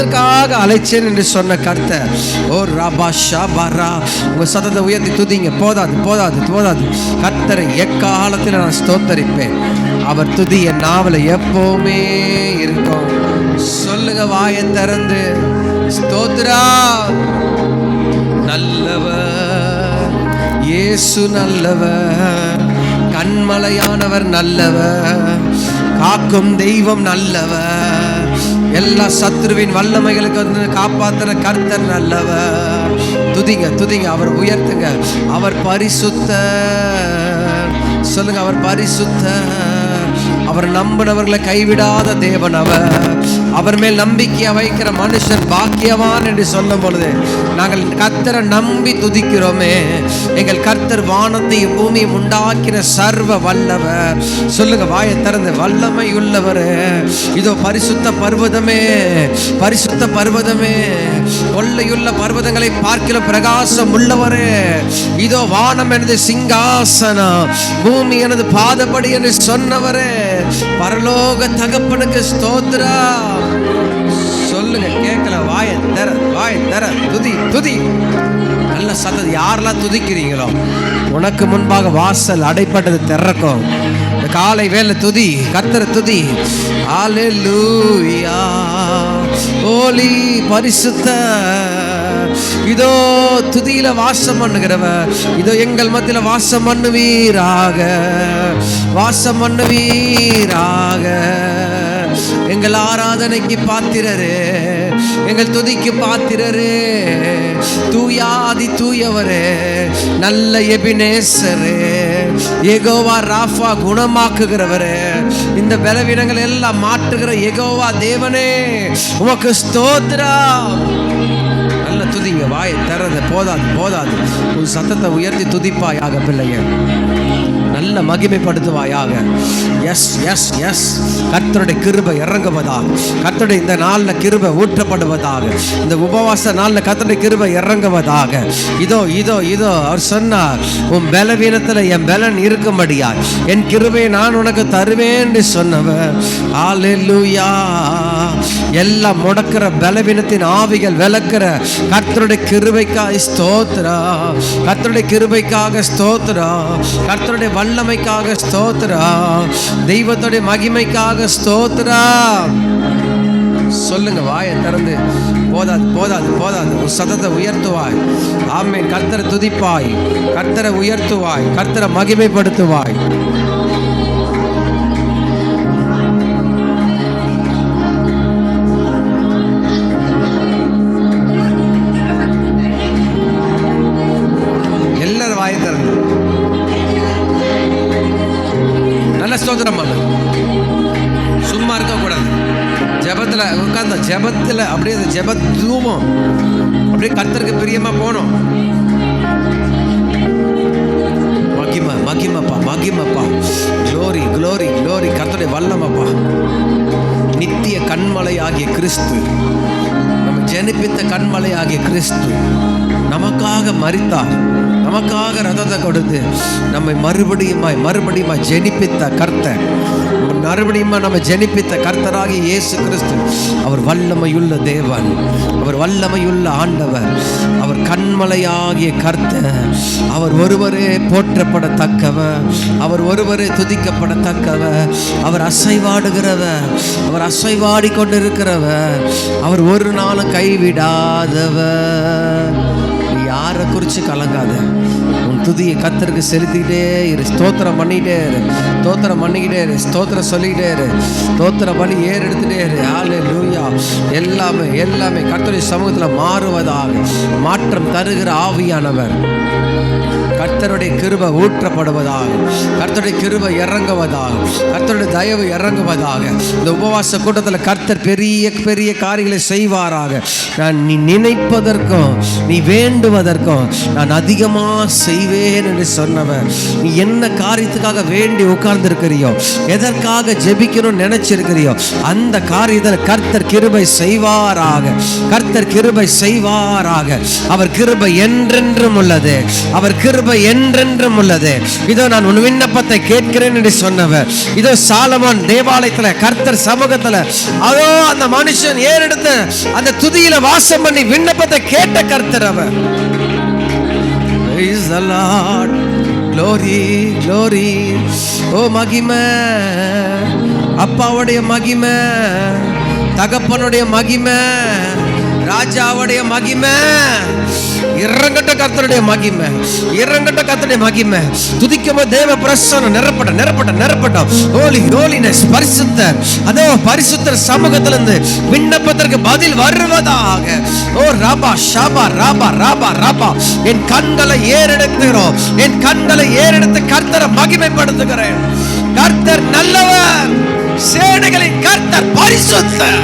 அதற்காக அழைச்சேன் என்று சொன்ன கர்த்தர் ஓ ரபா ஷாபாரா உங்க சதத்தை உயர்த்தி துதிங்க. போதாது போதாது போதாது. கர்த்தரை எக்காலத்தில் நான் ஸ்தோத்தரிப்பேன். அவர் துதி என் நாவல எப்பவுமே இருக்கும். சொல்லுங்க வாயை திறந்து. ஸ்தோத்ரா. நல்லவர். இயேசு நல்லவர். கண்மலையானவர் நல்லவர். காக்கும் தெய்வம் நல்லவர். எல்லா சத்ருவின் வல்லமைகளுக்கு வந்து காப்பாத்துற கர்த்தர் நல்லவர். துதிங்க துதிங்க அவர் உயர்த்துங்க. அவர் பரிசுத்த சொல்லுங்க அவர் பரிசுத்த அவர் நம்பினவர்களை கைவிடாத தேவன் அவர். அவர் மேல் நம்பிக்கையை வைக்கிற மனுஷன் பாக்கியவான் என்று சொல்லும் பொழுது நாங்கள் கர்த்தரை நம்பி துதிக்கிறோமே. எங்கள் கர்த்தர் வானத்தையும் பூமியும் உண்டாக்கின சர்வ வல்லவர். சொல்லுங்க வாயை திறந்து வல்லமை உள்ளவர். இதோ பரிசுத்த பர்வதமே பரிசுத்த பர்வதமே. கொள்ளையுள்ள பர்வதங்களை பார்க்கிற பிரகாசம் உள்ளவரே. இதோ வானம் எனது சிங்காசனம் பூமி எனது பாதப்படி என்று சொன்னவரே. பரலோக தகப்பனுக்கு ஸ்தோத்ரா சொல்லுங்க கேட்கல வாய தர வாய தர துதி துதி. நல்ல சத்தம் யாரெல்லாம் துதிக்கிறீங்களோ உனக்கு முன்பாக வாசல் அடைப்பட்டது திறக்கும். இந்த காலை வேலை துதி கத்திர துதி. ஆலெலூயா ஓலி பரிசுத்த இதோ துதியில வாசம் பண்ணுகிறவர். இதோ எங்கள் மத்தியில வாசம் பண்ணுவீராக. வாசம் பண்ணுவீராக. எங்கள் ஆராதனைக்கு பாத்திரரே. எங்கள் துதிக்கு பாத்திரரே. தூயாதி தூயவரே. நல்ல எபினேசரே. எகோவா ராஃபா குணமாக்குகிறவரே. இந்த பலவீனங்கள் எல்லாம் மாற்றுகிற எகோவா தேவனே. உமக்கு ஸ்தோத்ரா துதிங்க. வாயை தர்றது போதாது போதாது. உன் சத்தத்தை உயர்த்தி துதிப்பாயாக பிள்ளைங்க நல்ல மகிமைப்படுத்துவாயாக. எஸ் எஸ் எஸ் கர்த்தருடைய கிருபை இறங்குவதாக. கர்த்தருடைய இந்த நாளில் கிருபை ஊற்றப்படுவதாக. இந்த உபவாச நாளில் கர்த்தருடைய கிருபை இறங்குவதாக. இதோ இதோ இதோ அவர் சொன்னார் உன் பலவீனத்தில் என் பலன் இருக்கும்படியா என் கிருபையை நான் உனக்கு தருவேன் என்று சொன்னவர். எல்லாம் முடக்கிற பலவீனத்தின் ஆவிகள் விளக்குற கர்த்தருடைய கிருபைக்காக ஸ்தோத்ரா கர்த்தருடைய கிருபைக்காக ஸ்தோத்ரா கர்த்தருடைய வல்லமைக்காக ஸ்தோத்ரா தெய்வத்துடைய மகிமைக்காக ஸ்தோத்ரா சொல்லுங்க வாயை திறந்து. போதாது போதாது போதாது. உன் சதத்தை உயர்த்துவாய். ஆமே கர்த்தரை துதிப்பாய். கர்த்தரை உயர்த்துவாய். கர்த்தரை மகிமைப்படுத்துவாய். ஜபத்தில் அப்படியே அந்த ஜெப தூமம். அப்படியே கத்தருக்கு பிரியமாக போனோம் மகிமை மகிமைப்பா மகிமைப்பா. க்ளோரி க்ளோரி க்ளோரி கர்த்தருடைய வல்லமப்பா. நித்திய கண்மலை ஆகிய கிறிஸ்து. நம்ம ஜெனிப்பித்த கண்மலை ஆகிய கிறிஸ்து. நமக்காக மறித்தார் நமக்காக ரதத்தை கொடுத்து நம்மை மறுபடியுமாய் மறுபடியுமாய் ஜெனிப்பித்த கர்த்தர். மறுபடியும் நம்ம ஜெனிப்பித்த கர்த்தராகி இயேசு கிறிஸ்து. அவர் வல்லமையுள்ள தேவன். அவர் வல்லமையுள்ள ஆண்டவர். அவர் கண்மலையாகிய கர்த்தர். அவர் ஒருவரே போற்றப்படத்தக்கவர். அவர் ஒருவரே துதிக்கப்படத்தக்கவர். அவர் அசைவாடுகிறவர். அவர் அசைவாடி கொண்டிருக்கிறவர் அவர் ஒரு நாளும் கைவிடாதவர். யாரை குறித்து கலங்காத. உன் துதியை கத்தருக்கு செலுத்திக்கிட்டே இரு. ஸ்தோத்திரம் பண்ணிக்கிட்டே இரு. ஸ்தோத்திரம் பண்ணிக்கிட்டே இரு. ஸ்தோத்திரம் சொல்லிக்கிட்டே இரு. ஸ்தோத்திரம் பண்ணி ஏறு எடுத்துகிட்டே இரு. ஆலே லூயா எல்லாமே எல்லாமே கர்த்தருடைய சமூகத்தில் மாறுவதாக மாற்றம் தருகிற ஆவியானவர். கர்த்தருடைய கிருபை ஊற்றப்படுவதாக கர்த்தருடைய கிருபை இறங்குவதாக கர்த்தருடைய தயவு இறங்குவதாக இந்த உபவாச கூட்டத்தில் கர்த்தர் பெரிய பெரிய காரியங்களை செய்வாராக. நான் நீ நினைப்பதற்கும் நீ வேண்டுவதற்கும் நான் அதிகமாக செய்வேன் என்று சொன்னவர். நீ என்ன காரியத்துக்காக வேண்டி உட்கார்ந்திருக்கிறியோ எதற்காக ஜெபிக்கணும்னு நினைச்சிருக்கிறியோ அந்த காரியத்தில் கர்த்தர் கிருபை செய்வாராக. கர்த்தர் கிருபை செய்வாராக. அவர் கிருபை என்றென்றும் உள்ளது. அவர் கிருபை கிருபை என்றென்றும் உள்ளது. இதோ நான் உன் விண்ணப்பத்தை கேட்கிறேன் என்று சொன்னவர். இதோ சாலமான் தேவாலயத்துல கர்த்தர் சமூகத்துல அதோ அந்த மனுஷன் ஏறெடுத்த அந்த துதியில வாசம் பண்ணி விண்ணப்பத்தை கேட்ட கர்த்தர் அவர். ஓ மகிமை. அப்பாவுடைய மகிமை. தகப்பனுடைய மகிமை. ராஜாவுடைய மகிமை. இறங்கட்ட கர்த்தருடைய மகிமை. இறங்கட்ட கர்த்தருடைய மகிமை. துதிக்கும் தேவ பிரசனம் நிரப்பட்ட நிரப்பட்ட நிரப்பட்ட ஹோலி ஹோலினஸ் பரிசுத்தர். அதோ பரிசுத்தர் சமூகத்திலிருந்து விண்ணப்பத்திற்கு பதில் வருவதாக. ஓ ராபா ஷாபா ராபா ராபா ராபா. என் கண்களை ஏறெடுக்கிறோம். என் கண்களை ஏறெடுத்து கர்த்தரை மகிமைப்படுத்துகிறேன். கர்த்தர் நல்லவர். சேனைகளின் கர்த்தர் பரிசுத்தர்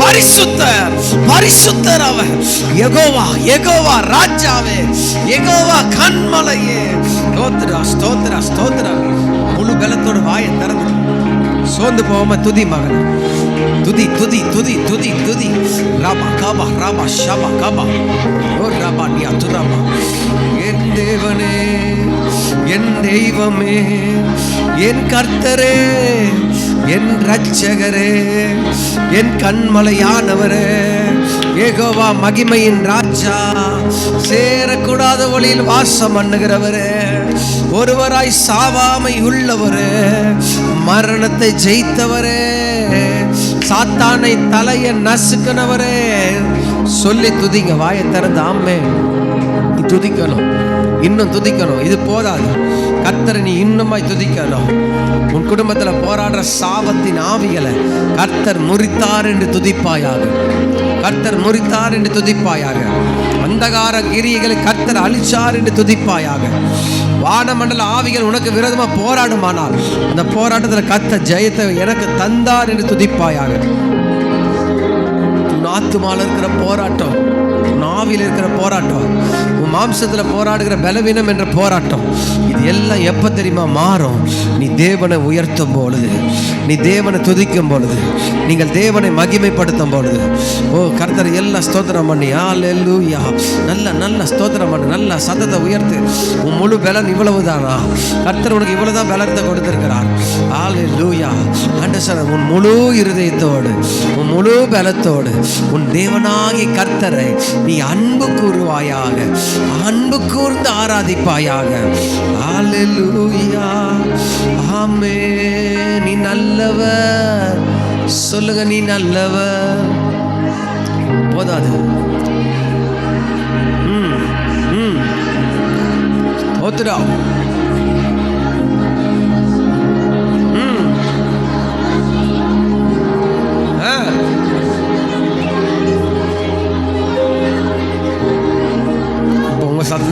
பரிசுத்தர் பரிசுத்தர் அவர். எகோவா எகோவா ராஜாவே எகோவா கண்மலையே ஸ்தோத்ரா ஸ்தோத்ரா ஸ்தோத்ரா முழு பலத்தோட வாயை திறந்து. சோர்ந்து போகாம துதி மகன். துதி துதி துதி துதி துதி. ராமா காபா ராமா ஷாபா காபா. ஓ ராமா நீ அதுராபா என் தேவனே என் தெய்வமே என் கர்த்தரே என் ரட்சகரே என் கண்மலையானவரே ஏகோவா மகிமையின் ராஜா சேரக்கூடாத வழியில் வாசம் பண்ணுகிறவரே ஒருவராய் சாவாமை உள்ளவரே மரணத்தை ஜெயித்தவரே சாத்தானை தலைய நசுக்கினவரே. சொல்லி துதிங்க வாயை திறந்து ஆமே துதிக்கணும். இன்னும் துதிக்கணும். இது போதாது. கர்த்தரை நீ இன்னுமாய் துதிக்கணும். உன் குடும்பத்தில் போராடுற சாபத்தின் ஆவிகளை கர்த்தர் முறித்தார் என்று துதிப்பாயாக. கர்த்தர் முறித்தார் என்று துதிப்பாயாக. அந்தகார கிரியைகளை கர்த்தர் அழிச்சார் என்று துதிப்பாயாக. வானமண்டல ஆவிகள் உனக்கு விரோதமாக போராடுமானால் அந்த போராட்டத்தில் கர்த்தர் ஜெயத்தை எனக்கு தந்தார் என்று துதிப்பாயாக. உன் ஆத்துமால இருக்கிற போராட்டம் நாவில் இருக்கிற போராட்டம் உன் மாம்சத்தில் போராடுகிற பலவீனம் என்ற போராட்டம் இது எல்லாம் எப்போ தெரியுமா மாறும்? நீ தேவனை உயர்த்தும் பொழுது நீ தேவனை துதிக்கும் பொழுது நீங்கள் தேவனை மகிமைப்படுத்தும் பொழுது. ஓ கர்த்தர் எல்லாம் ஸ்தோத்திரம் பண்ணி ஹalleluya நல்ல நல்ல ஸ்தோத்திரம் பண்ணு நல்ல சதத்தை உயர்த்து. உன் முழு பலன் இவ்வளவுதானா? கர்த்தர் உனக்கு இவ்வளவுதான் பலத்தை கொடுத்திருக்கிறார். ஹalleluya ஆண்டவர் உன் முழு இருதயத்தோடு உன் முழு பலத்தோடு உன் தேவனாகிய கர்த்தரை நீ அன்பு கூறுவாயாக அன்பு கூர்ந்து ஆராதிப்பாயாக. ஆமே நீ நல்லவர். சொல்லுங்க நீ நல்லவர். போதாது. ம் ம். ஓத்துடா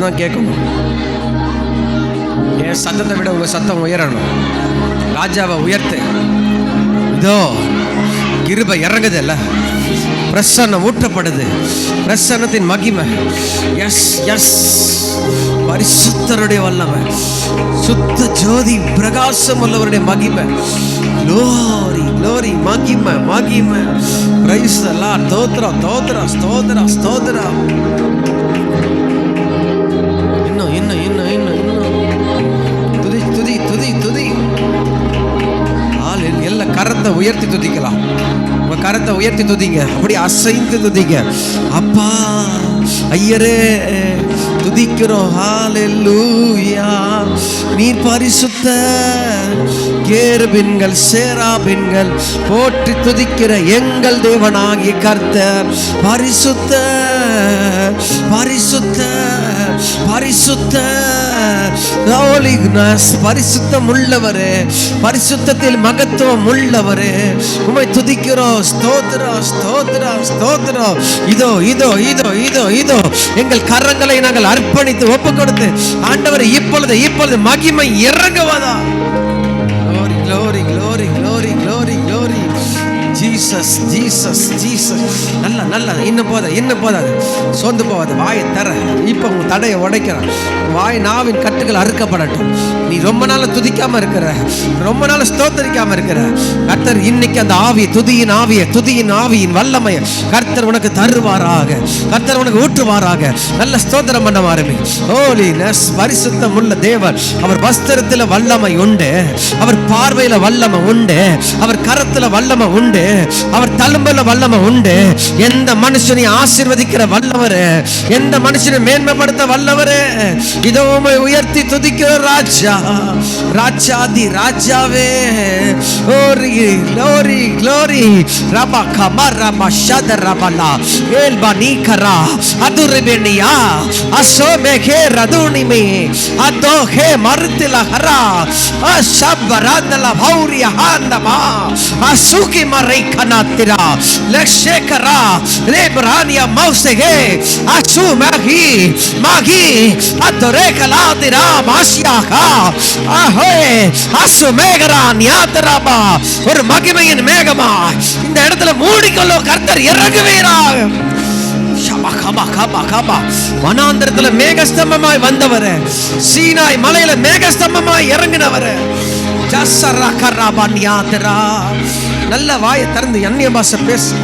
தான் கேட்கணும். என் சத்தத்தை விட உங்கள் சத்தம் உயரணும். ராஜாவை உயர்த்து. இதோ கிருபை இறங்குது இல்லை பிரசன்னம் ஊட்டப்படுது பிரசன்னத்தின் மகிமை. எஸ் எஸ் பரிசுத்தருடைய வல்லமை. சுத்த ஜோதி பிரகாசம் உள்ளவருடைய மகிமை. லோரி லோரி மகிமை மகிமை. பிரைஸ் எல்லாம் தோத்திரம் தோத்திரம் ஸ்தோத்திரம் ஸ்தோத்திரம். உயர்த்தி துதிக்கலாம். உங்க கரத்தை உயர்த்தி துதிங்க. அப்படி அசைந்து துதிங்க. அப்பா ஐயரே துதிக்கிறோம். ஹாலெல்லூயா நீ பரிசுத்த கேருபின்கள் சேராபின்கள் போற்றி துதிக்கிற எங்கள் தேவனாகி கர்த்த பரிசுத்த பரிசுத்த. பரிசுத்த பரிசுத்தம் உள்ளவரே பரிசுத்தத்தில் மகத்துவம் உள்ளவரே உமை துதிக்கிறோம் ஸ்தோத்திரம் ஸ்தோத்திரம் ஸ்தோத்திரம். இதோ இதோ இதோ இதோ இதோ எங்கள் கரங்களை நாங்கள் அர்ப்பணித்து ஒப்பு கொடுத்து ஆண்டவரை இப்பொழுது இப்பொழுது மகிமை இறங்குவதா? Glory glory. Jesus Jesus Jesus நல்ல நல்ல இன்னும் போதா இன்னும் போதாது. சோர்ந்து போகாது வாயை தர. இப்போ உங்கள் தடையை உடைக்கிறான். வாய் நாவின் கட்டுகள் அறுக்கப்படட்டும். நீ ரொம்ப நாள் துதிக்காம இருக்கிற. ரொம்ப நாள் ஸ்தோத்தரிக்காம இருக்கிற. கர்த்தர் இன்னைக்கு அந்த ஆவியை துதியின் ஆவியை துதியின் ஆவியின் வல்லமையை கர்த்தர் உனக்கு தருவாராக. கர்த்தர் உனக்கு ஊற்றுவாராக நல்ல ஸ்தோத்திரம் பண்ண ஆரம்பி ஹோலினஸ் பரிசுத்தம் உள்ள தேவர் அவர் வஸ்திரத்தில் வல்லமை உண்டு. அவர் பார்வையில வல்லமை உண்டு. அவர் கரத்தில் வல்லமை உண்டு. அவர் தழும்பல வல்லமை உண்டு. எந்த மனுஷனை ஆசிர்வதிக்கிற வல்லவர். எந்த மனுஷனை மேன்மைப்படுத்த வல்லவர். இதோ உயர்த்தி துதிக்கிற ராஜா. ராஜாதி ராஜாவே. ஓரி க்ளோரி க்ளோரி ரபா கமா ரபா ஷத ரபலா ஏல்பா நீ கரா அதுரிபெனியா. அசோ மேகே ரதுனிமே. அதோ ஹே மருத்தில Hara. அஷப் ரந்தல பௌரிய ஹாந்தமா. அசுகி மரைக்க kanatira le shekara le brania mausege asu magi magi adore kalatira masya ka ahoy asu megara niatraba ஒரு மகிமையின் மேகமா இந்த இடத்துல கபா கபா கபா வனாந்திரத்துல மேகஸ்தம்பமாய் வந்தவர் சீனாய் மலையில மேகஸ்தம்பமாய் இறங்கினவர் ஜசரா கராபன் யாத்திரா நல்ல வாயை திறந்து அந்நிய பாஷை பேசு.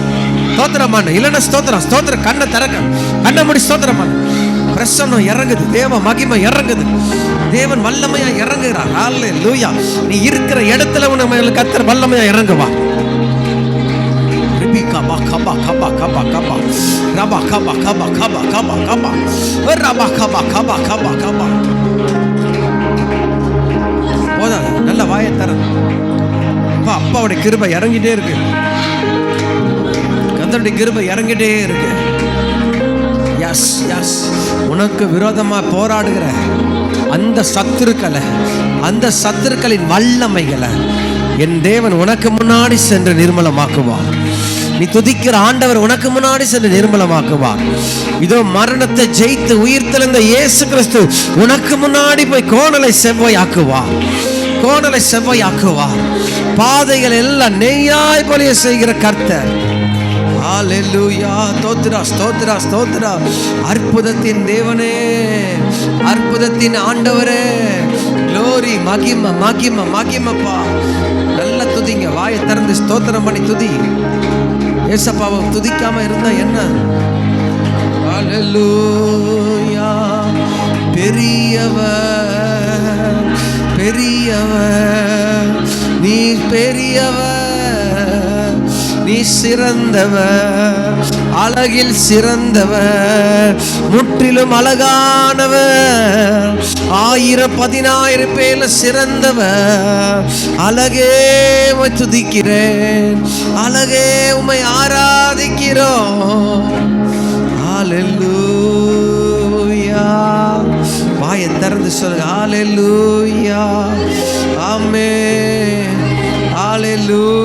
ஸ்தோத்திரமான இல்லைன்னா ஸ்தோத்திரம். ஸ்தோத்திரம். கண்ணை திறக்க. கண்ணை முடி ஸ்தோத்திரமான பிரசன்னம் இறங்குது. தேவ மகிமை இறங்குது. தேவன் வல்லமையா இறங்குகிறார். அல்லேலூயா நீ இருக்கிற இடத்துல உனக்கு கத்தர் வல்லமையா இறங்குவா. Ribi kaba kaba kaba kaba kaba Raba kaba kaba kaba kaba kaba Raba kaba kaba kaba போதாது. நல்ல வாயை தரது அப்பா அப்பாவுடைய கிருபை இறங்கிட்டே இருக்கு. கத்தருடைய கிருபை இறங்கிட்டே இருக்கு. எஸ் எஸ் உனக்கு விரோதமா போராடுகிற அந்த சத்துருக்களை அந்த சத்துருக்களின் வல்லமைகளை என் தேவன் உனக்கு முன்னாடி சென்று நிர்மலமாக்குவார். நீ துதிக்கிற ஆண்டவர் உனக்கு முன்னாடி சென்று நிர்மலமாக்குவார். இதோ மரணத்தை ஜெயித்து உயிர் தெளிந்த இயேசு கிறிஸ்து உனக்கு முன்னாடி போய் கோணலை செவ்வாயாக்குவார் கோணலை செவ்வையாக்குவார். பாதைகள் எல்லாம் நெய்யாய் பொழிய செய்கிற கர்த்தர். ஹalleluya ஸ்தோத்திரா ஸ்தோத்ரா ஸ்தோத்ரா அற்புதத்தின் தேவனே அற்புதத்தின் ஆண்டவரே. Glory மகிம மகிம மகிமப்பா. நல்ல துதிங்க வாயை திறந்து ஸ்தோத்திரம் பண்ணி துதி. ஏசப்பாவை துதிக்காம இருந்தா என்ன? ஹalleluya சிறந்தவர் அழகில் சிறந்தவர் முற்றிலும் அழகானவர். ஆயிரம் பதினாயிரம் பேர்ல சிறந்தவர். அழகே உமை துதிக்கிறேன். அழகே உமை ஆராதிக்கிறோம். ஹalleluya. வாயை திறந்து சொல்லுங்க. ஆலெல்லூயா ஆமே ஆலெல்லூ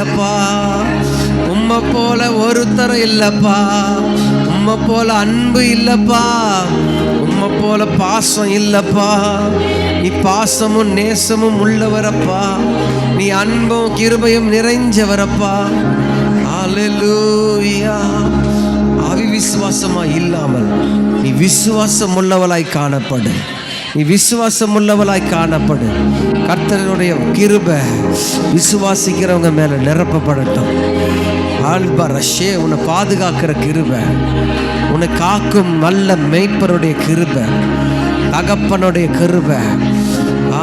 இல்லப்பா. உம்மை போல ஒருத்தர் இல்லப்பா. உம்மை போல அன்பு இல்லப்பா. உம்மை போல பாசம் இல்லப்பா. நீ பாசமும் நேசமும் உள்ளவரப்பா. நீ அன்பும் கிருபையும் நிறைஞ்சவரப்பா. ஹalleluya. அவி விசுவாசமா இல்லாமல் நீ விசுவாசம் உள்ளவளாய் காணப்படு. நீ விசுவாசம் உள்ளவளாய் காணப்படு. கர்த்தனுடைய கிருபை விசுவாசிக்கிறவங்க மேல நிரப்பப்படட்டும். ஆல்பா ரஷே உன்னை பாதுகாக்கிற கிருபை. உன்னை காக்கும் நல்ல மெய்ப்பருடைய கிருபை. தகப்பனுடைய கிருபை.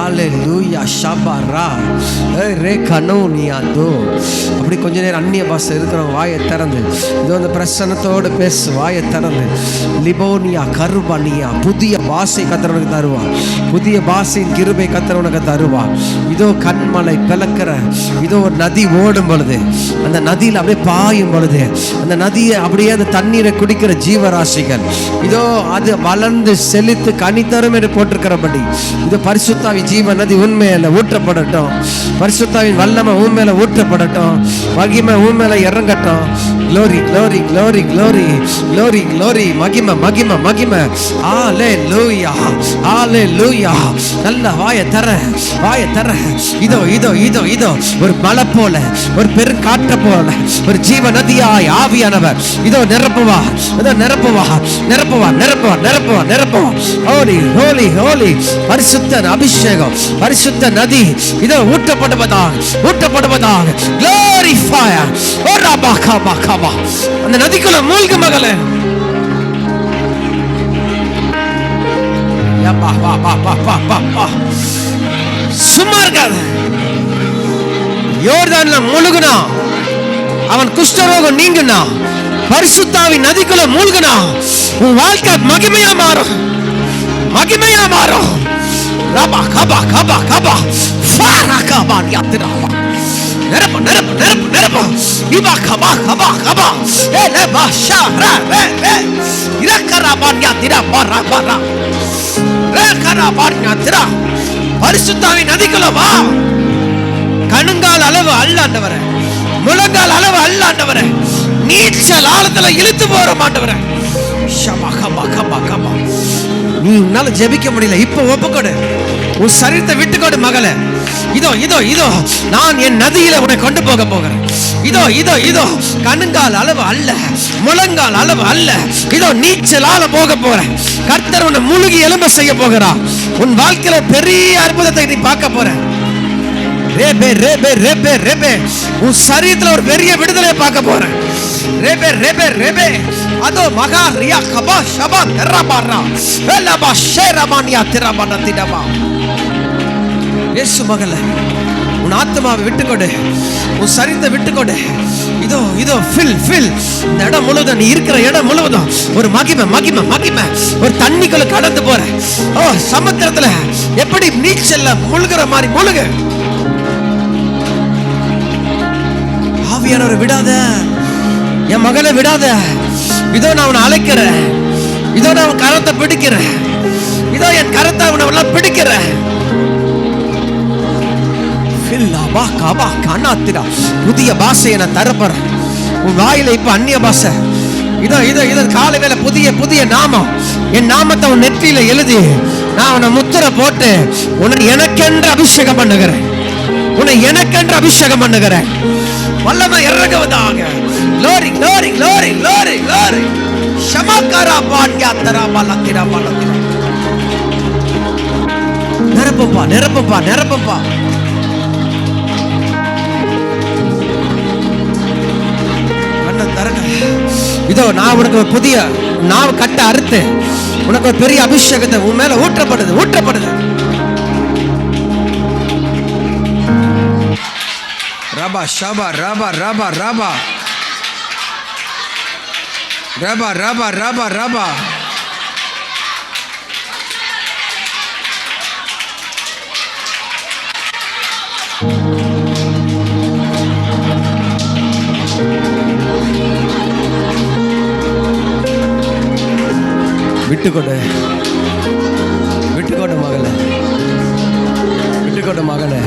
ஹalleluya ஷபரா ஏய் ரே கனோனியா தோ அப்படி கொஞ்ச நேரம் அந்நிய பாஷை இருக்கிறவங்க வாயை திறந்து. இதோ அந்த பிரசனத்தோடு பேசு வாயை திறந்து. லிபோனியா கருபனியா புதிய பாஷை கத்துறவனுக்கு தருவா. புதிய பாஷையின் கிருபை கத்துறவனுக்கு தருவா. இதோ கண்மலை பிளக்கிற இதோ ஒரு நதி ஓடும் பொழுது அந்த நதியில் அப்படியே பாயும் பொழுது அந்த நதியை அப்படியே அந்த தண்ணீரை குடிக்கிற ஜீவராசிகள் இதோ அது வளர்ந்து செழித்து கனி தரும் என்று போட்டிருக்கிறபடி இது பரிசுத்தாவி ஜீவ நதி உண்மையில ஊற்றப்படட்டும். பரிசுத்தாவின் வல்லமை உண்மையில ஊற்றப்படட்டும். மகிமை உண்மையில இறங்கட்டும். Glory glory glory glory. Glory glory. மகிமை மகிமை மகிமை. ஹalleluya லூயா நல்ல வாயை தர வாயை தர. இதோ இதோ இதோ இதோ. ஒரு மலை போல ஒரு பெருங்காற்ற போல ஒரு ஜீவ நதியாய் ஆவியானவர். இதோ நிரப்புவா இதோ நிரப்புவா நிரப்புவா நிரப்புவா நிரப்புவா நிரப்புவா. ஹோலி ஹோலி ஹோலி பரிசுத்த அபிஷேகம் பரிசுத்த நதி. இதோ ஊட்டப்படுவதாக ஊட்டப்படுவதாக glory fire ஓ ரபா கபா. பாபா அந்த நதிக்குள்ள மூழ்கு மகளே. சும்மா இருக்காத. யோர்தான்ல முழுகுனா அவன் குஷ்டரோகம் நீங்குனா பரிசுத்தாவி நதிக்குள்ள மூழ்குனா உன் வாழ்க்கை மகிமையா மாறும். மகிமையா மாறும். ரபா கபா கபா கபா. ஃபாரா கபா யாத்திராபா நிரப்பு நிரப்பு நிரப்பு நிரப்பு. இபா கபா கபா கபா. ஏ லே பா ஷா ரா ரே ரே. இரக்கரா பாட்யா திரா பா பாரா பா ரா. திரா கரா பரிசுத்தாவி நதிக்குள்ள வா. கணுங்கால் அளவு அல்ல ஆண்டவரே. முழங்கால் அளவு அல்ல ஆண்டவரே. நீச்சல் ஆழத்துல இழுத்து போற மாட்டவரே ஷமா கபா கபா கபா. நீ உன்னால ஜெபிக்க முடியல. இப்ப ஒப்புக்கொடு. உன் சரீரத்தை விட்டுக்கொடு மகளே. இதோ இதோ இதோ நான் என் நதியில உன்னை கொண்டு போக போகிறேன். இதோ இதோ இதோ கணுங்கால் அளவு அல்ல முழங்கால் அளவு அல்ல. இதோ நீச்சலால போக போறேன். கர்த்தர் உன்னை முழுகி எலும்ப செய்ய போகிறா உன் வாழ்க்கையில பெரிய அற்புதத்தை நீ பார்க்க போற ரேபே ரேபே ரேபே ரேபே. உன் சரீரத்துல ஒரு பெரிய விடுதலை பார்க்க போறேன். ரேபே ரேபே ரேபே. அதோ மகா ரியா கபா ஷபா தெரபாரா எல்லபா ஷேரமானியா திரபான திடபா இயேசு மகள உன் ஆத்மாவை விட்டுக்கொடு உன் சரீரத்தை விட்டுக்கொடு. இதோ இதோ ஃபில் ஃபில் இந்த இடம் முழுவதும் நீ இருக்கிற இடம் முழுவதும் ஒரு மகிமை மகிமை மகிமை. ஒரு தண்ணிக்குள்ள கடந்து போற. ஓ சமுத்திரத்துல எப்படி நீச்சல்ல முழுகிற மாதிரி முழுகு. ஆவியானவரை விடாத. என் மகளை விடாத. இதோ நான் அவனை அழைக்கிறேன். இதோ நான் அவன் கரத்தை பிடிக்கிறேன். இதோ என் கரத்தை அவனை எல்லாம் பிடிக்கிறேன். புதிய பாஷையை நான் தரப்போறேன் உன் வாயில இப்ப அந்நிய பாஷை. இதோ இதோ இதோ காலை வேளை புதிய புதிய நாமம். என் நாமத்தை உன் நெற்றியில எழுதி. நான் உன்னை முத்திரை போட்டு உன்னை எனக்கென்று அபிஷேகம் பண்ணுகிறேன். உன்னை எனக்கென்று அபிஷேகம் பண்ணுகிறேன். வல்லமை இறங்குவதாக. லோரி லோரி லோரி லோரி லோரி ஷமக்கரா பாட்யா தரா பாலத்திரா பாலத்திரா. நிரப்பப்பா நிரப்பப்பா நிரப்பப்பா. இதோ நான் உனக்கு ஒரு புதிய நான் கட்ட அறுத்து உனக்கு ஒரு பெரிய அபிஷேகத்தை உன் மேல ஊற்றப்படுது ஊற்றப்படுது. ரபா ஷபா ரபா ரபா ரபா. ரபா ரபா ரபா ரபா. விட்டுக்கொடு. விட்டுக்கொடு மகளே. விட்டுக்கொடு மகளே.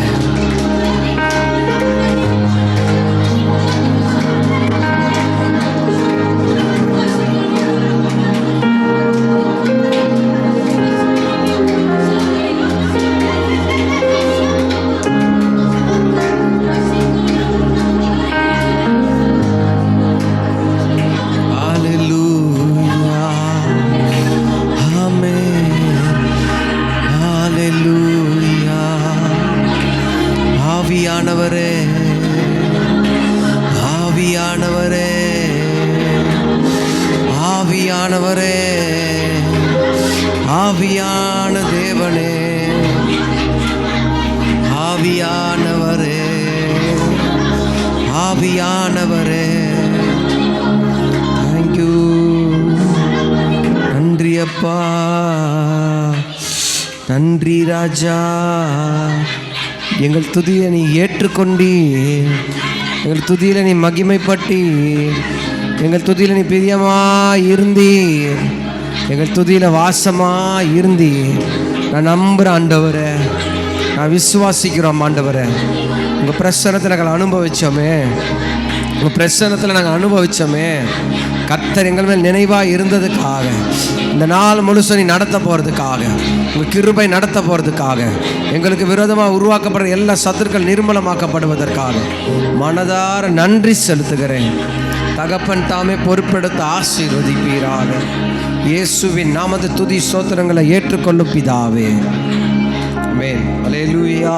ஆவியானவரே ஆவியானவரே ஆவியானவரே ஆவியான தேவனே ஆவியானவரே ஆவியானவரே. தேங்க்யூ நன்றி அப்பா. நன்றி ராஜா. எங்கள் துதியை நீ ஏற்றுக்கொண்டி எங்கள் துதியில் நீ மகிமைப்பட்டி எங்கள் துதியில் நீ பிரியமாக இருந்தி எங்கள் துதியில் வாசமாக இருந்தி நான் நம்புகிறேன் ஆண்டவரே நான் விசுவாசிக்கிறோம் ஆண்டவரே. உங்கள் பிரசனத்தை நாங்கள் அனுபவிச்சோமே. உங்கள் பிரசனத்தில் நாங்கள் அனுபவிச்சோமே. கர்த்தர் எங்கள் மேல் நினைவாக இருந்ததுக்காக இந்த நாள் முழுசும் நீ நடத்த போகிறதுக்காக உங்கள் கிருபை நடத்த போகிறதுக்காக எங்களுக்கு விரோதமாக உருவாக்கப்படுற எல்லா சத்துருக்கள் நிர்மலமாக்கப்படுவதற்காக மனதார நன்றி செலுத்துகிறேன். தகப்பன் தாமே பொறுப்பெடுத்து ஆசீர்வதிப்பீராக. இயேசுவின் நாமது துதி சோத்திரங்களை ஏற்றுக்கொள்ளும் பிதாவே. ஆமென். அல்லேலூயா